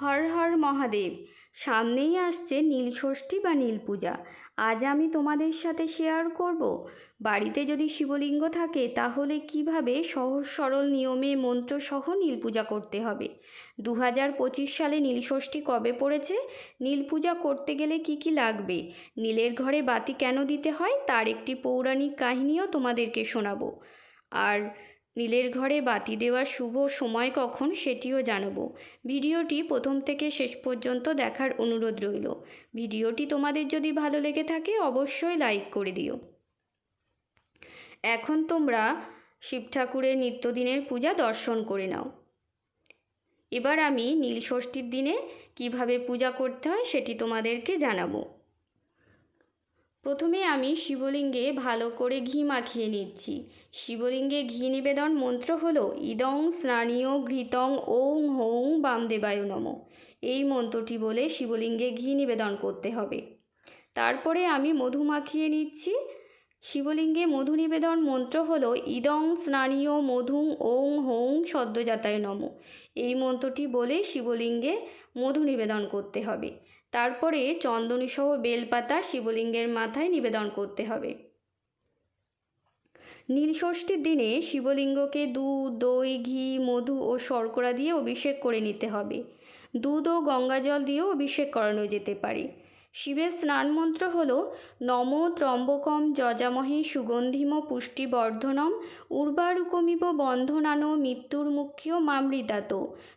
হর হর মহাদেব, সামনেই আসছে নীলষষ্ঠী বা নীল পূজা। আজ আমি তোমাদের সাথে শেয়ার করব। বাড়িতে যদি শিবলিঙ্গ থাকে, তাহলে কীভাবে সহজ সরল নিয়মে মন্ত্রসহ নীল পূজা করতে হবে? দু হাজার পঁচিশ সালে নীলষষ্ঠী কবে পড়েছে? নীল পূজা করতে গেলে কি কি লাগবে? নীলের ঘরে বাতি কেন দিতে হয়? তার একটি পৌরাণিক কাহিনীও তোমাদেরকে শোনাবো। আর নীলের ঘরে বাতি দেওয়ার শুভ সময় কখন সেটিও জানাব। ভিডিওটি প্রথম থেকে শেষ পর্যন্ত দেখার অনুরোধ রইল। ভিডিওটি তোমাদের যদি ভালো লেগে থাকে, অবশ্যই লাইক করে দিও। এখন তোমরা শিব ঠাকুরের নিত্যদিনের পূজা দর্শন করে নাও। এবার আমি নীলষষ্ঠীর দিনে কীভাবে পূজা করতে হয় সেটি তোমাদেরকে জানাব। প্রথমে আমি শিবলিঙ্গে ভালো করে ঘি মাখিয়ে নিচ্ছি। শিবলিঙ্গে ঘি নিবেদন মন্ত্র হল, ইদং স্নানীয় ঘৃতং ওং হৌং বামদেবায় নম। এই মন্ত্রটি বলে শিবলিঙ্গে ঘি নিবেদন করতে হবে। তারপরে আমি মধু মাখিয়ে নিচ্ছি। শিবলিঙ্গে মধু নিবেদন মন্ত্র হল, ইদং স্নানীয় মধুং ওং হৌং সদ্যজাতায় নম। এই মন্ত্রটি বলে শিবলিঙ্গে মধু নিবেদন করতে হবে। তারপরে চন্দনীসহ বেলপাতা শিবলিঙ্গের মাথায় নিবেদন করতে হবে। নীলষষ্ঠীর দিনে শিবলিঙ্গকে দুধ, দই, ঘি, মধু ও শর্করা দিয়ে অভিষেক করে নিতে হবে। দুধ ও গঙ্গাজল দিয়েও অভিষেক করানো যেতে পারে। শিবের স্নান মন্ত্র হল, নম ত্রম্বকম যজামহে সুগন্ধিম পুষ্টিবর্ধনম উর্বারুকমিব বন্ধনানো মৃত্যুর্মুখ্য মামৃতাত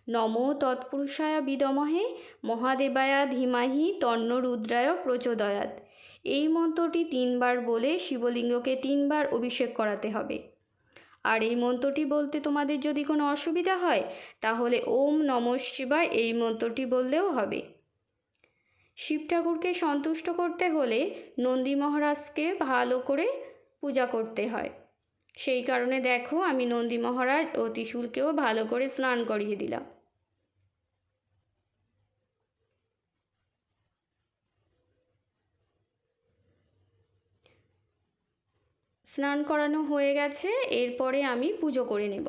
নম তৎপুরুষায় বিদমহে, মহাদেবায়া ধীমাহি তন্ন রুদ্রায় প্রচোদয়াত এই মন্ত্রটি তিনবার বলে শিবলিঙ্গকে তিনবার অভিষেক করাতে হবে। আর এই মন্ত্রটি বলতে তোমাদের যদি কোনো অসুবিধা হয়, তাহলে ওম নম শিবায় এই মন্ত্রটি বললেও হবে। শিব ঠাকুরকে সন্তুষ্ট করতে হলে নন্দী মহারাজকে ভালো করে পূজা করতে হয়। সেই কারণে দেখো আমি নন্দী মহারাজ ও ত্রিশূলকেও ভালো করে স্নান করিয়ে দিলাম। স্নান করানো হয়ে গেছে, এরপরে আমি পুজো করে নেব।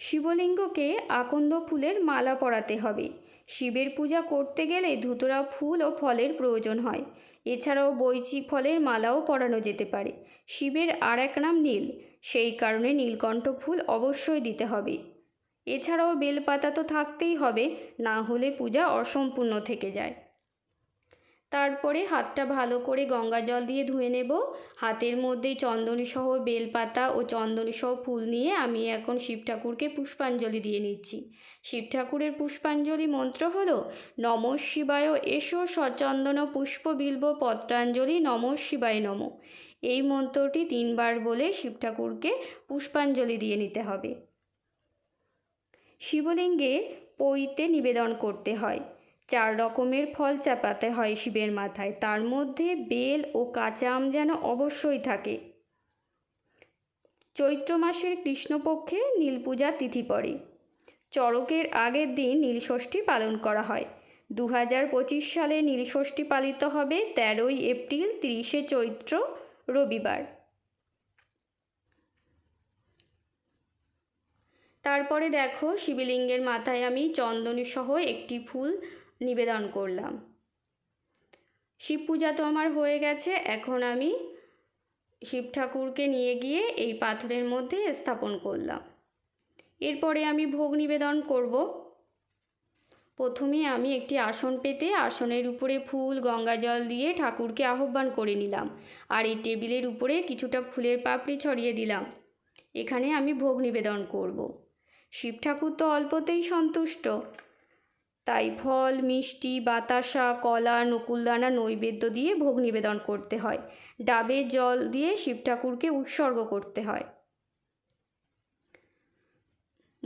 শিবলিঙ্গকে আকন্দ ফুলের মালা পরাতে হবে। শিবের পূজা করতে গেলে ধুতরা ফুল ও ফলের প্রয়োজন হয়। এছাড়াও বৈচি ফলের মালাও পরানো যেতে পারে। শিবের আর এক নাম নীল। সেই কারণে নীলকণ্ঠ ফুল অবশ্যই দিতে হবে। এছাড়াও বেলপাতা তো থাকতেই হবে, না হলে পূজা অসম্পূর্ণ থেকে যায়। তারপরে হাতটা ভালো করে গঙ্গা জল দিয়ে ধুয়ে নেব। হাতের মধ্যে চন্দনীসহ বেলপাতা ও চন্দনীসহ ফুল নিয়ে আমি এখন শিব ঠাকুরকে পুষ্পাঞ্জলি দিয়ে নিচ্ছি। শিব ঠাকুরের পুষ্পাঞ্জলি মন্ত্র হলো, নম শিবায় এসো সচন্দন পুষ্প বিল্ব পত্রাঞ্জলি, নম শিবায় নম। এই মন্ত্রটি তিনবার বলে শিব ঠাকুরকে পুষ্পাঞ্জলি দিয়ে নিতে হবে। শিবলিঙ্গে পৈতে নিবেদন করতে হয়। চার রকমের ফল চাপাতে হয় শিবের মাথায়। তার মধ্যে বেল ও কাঁচা আম যেন অবশ্যই থাকে। চৈত্র মাসের কৃষ্ণপক্ষে নীলপূজা তিথি পড়ে। চড়কের আগের দিন নীলষষ্ঠী পালন করা হয়। দু হাজার পঁচিশ সালে নীলষষ্ঠী পালিত হবে তেরোই এপ্রিল তিরিশে চৈত্র রবিবার। তারপরে দেখো শিবলিঙ্গের মাথায় আমি চন্দনী সহ একটি ফুল নিবেদন করলাম। শিব পূজা তো আমার হয়ে গেছে, এখন আমি শিব ঠাকুরকে নিয়ে গিয়ে এই পাথরের মধ্যে স্থাপন করলাম। এরপরে আমি ভোগ নিবেদন করব। প্রথমে আমি একটি আসন পেতে আসনের উপরে ফুল, গঙ্গা জল দিয়ে ঠাকুরকে আহ্বান করে নিলাম আর এই টেবিলের উপরে কিছুটা ফুলের পাপড়ি ছড়িয়ে দিলাম। এখানে আমি ভোগ নিবেদন করব। শিব ঠাকুর তো অল্পতেই সন্তুষ্ট। তাই ফল, মিষ্টি, বাতাসা, কলা, নকুলদানা নৈবেদ্য দিয়ে ভোগ নিবেদন করতে হয়। ডাবের জল দিয়ে শিব ঠাকুরকে উৎসর্গ করতে হয়।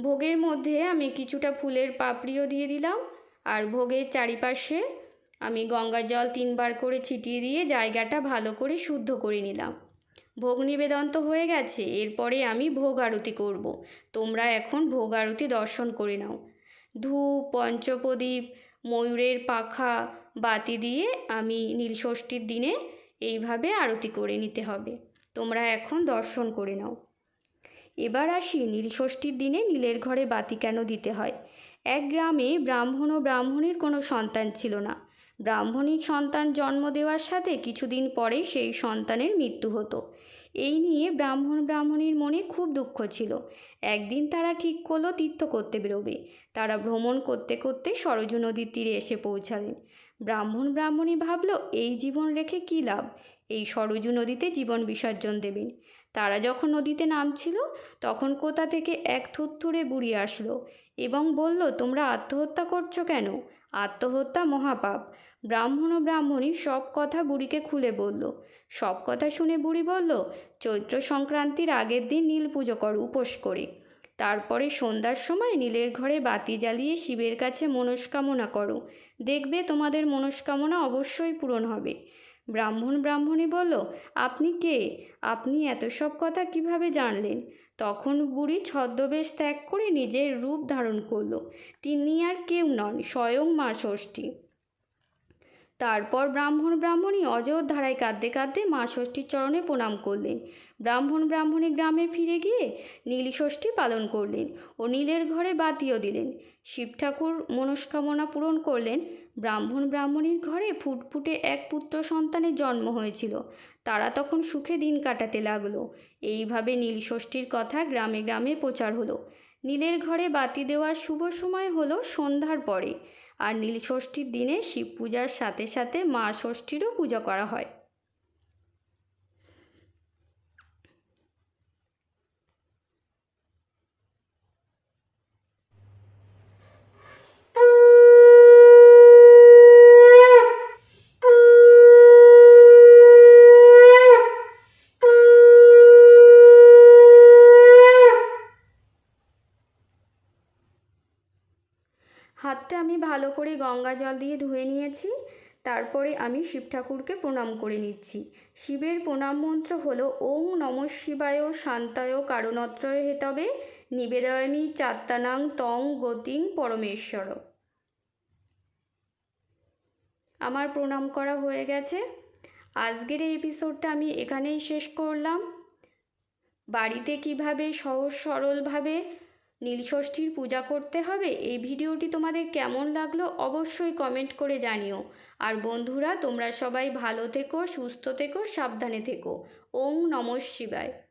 ভোগের মধ্যে আমি কিছুটা ফুলের পাপড়িও দিয়ে দিলাম। আর ভোগের চারিপাশে আমি গঙ্গা জল তিনবার করে ছিটিয়ে দিয়ে জায়গাটা ভালো করে শুদ্ধ করে নিলাম। ভোগ নিবেদন তো হয়ে গেছে, এরপরে আমি ভোগ আরতি করব। তোমরা এখন ভোগ আরতি দর্শন করে নাও। ধূপ, পঞ্চপ্রদীপ, ময়ূরের পাখা বাতি দিয়ে আমি নীলষষ্ঠীর দিনে এইভাবে আরতি করে নিতে হবে। তোমরা এখন দর্শন করে নাও। এবার আসি নীলষষ্ঠীর দিনে নীলের ঘরে বাতি কেন দিতে হয়? এক গ্রামে ব্রাহ্মণ ও ব্রাহ্মণীর কোনো সন্তান ছিল না। ব্রাহ্মণীর সন্তান জন্ম দেওয়ার সাথে কিছুদিন পরে সেই সন্তানের মৃত্যু হতো। এই নিয়ে ব্রাহ্মণ ব্রাহ্মণীর মনে খুব দুঃখ ছিল। একদিন তারা ঠিক করল তীর্থ করতে বেরোবে। তারা ভ্রমণ করতে করতে সরজু নদীর তীরে এসে পৌঁছালেন। ব্রাহ্মণ ব্রাহ্মণী ভাবলো, এই জীবন রেখে কী লাভ? এই সরজু নদীতে জীবন বিসর্জন দেবেন। তারা যখন নদীতে নামছিল, তখন কোথা থেকে এক থুত্থুরে বুড়ি আসলো এবং বলল, তোমরা আত্মহত্যা করছ কেন? আত্মহত্যা মহাপাপ। ব্রাহ্মণ ও ব্রাহ্মণী সব কথা বুড়িকে খুলে বলল। সব কথা শুনে বুড়ি বলল, চৈত্র সংক্রান্তির আগের দিন নীল পুজো কর উপোস করে। তারপরে সন্ধ্যার সময় নীলের ঘরে বাতি জ্বালিয়ে শিবের কাছে মনস্কামনা করো। দেখবে তোমাদের মনস্কামনা অবশ্যই পূরণ হবে। ব্রাহ্মণ ব্রাহ্মণী বলল, আপনি কে? আপনি এত সব কথা কীভাবে জানলেন? তখন বুড়ি ছদ্মবেশ ত্যাগ করে নিজের রূপ ধারণ করল। তিনি আর কেউ নন, স্বয়ং মা ষষ্ঠী। তারপর ব্রাহ্মণ ব্রাহ্মণী অযোধ্য ধারায় কাঁদতে কাঁদতে মা ষষ্ঠীর চরণে প্রণাম করলেন। ব্রাহ্মণ ব্রাহ্মণী গ্রামে ফিরে গিয়ে নীল ষষ্ঠী পালন করলেন ও নীলের ঘরে বাতিও দিলেন। শিব ঠাকুর মনস্কামনা পূরণ করলেন। ব্রাহ্মণ ব্রাহ্মণীর ঘরে ফুটফুটে এক পুত্র সন্তানের জন্ম হয়েছিল। তারা তখন সুখে দিন কাটাতে লাগল। এইভাবে নীল ষষ্ঠীর কথা গ্রামে গ্রামে প্রচার হলো। নীলের ঘরে বাতি দেওয়ার শুভ সময় হলো সন্ধ্যার পরে। আর নীল ষষ্ঠীর দিনে শিব পূজার সাথে সাথে মা ষষ্ঠীরও পূজা করা হয়। হাতটা আমি ভালো করে গঙ্গা জল দিয়ে ধুয়ে নিয়েছি, তারপরে আমি শিব ঠাকুরকে প্রণাম করে নিচ্ছি। শিবের প্রণাম মন্ত্র হলো ওং নম শিবায় শান্তায় কারণত্রয় হেতবে নিবেদয়নী চাত্তানাং তং গতিং পরমেশ্বর। আমার প্রণাম করা হয়ে গেছে। আজকের এই এপিসোডটা আমি এখানেই শেষ করলাম। বাড়িতে কীভাবে সহজ সরলভাবে নীলষষ্ঠীর পূজা করতে হবে? এই ভিডিওটি তোমাদের কেমন লাগল অবশ্যই কমেন্ট করে জানিও। আর বন্ধুরা, তোমরা সবাই ভালো থেকো, সুস্থ থেকো, সাবধানে থেকো। ওং নমঃ শিবায়।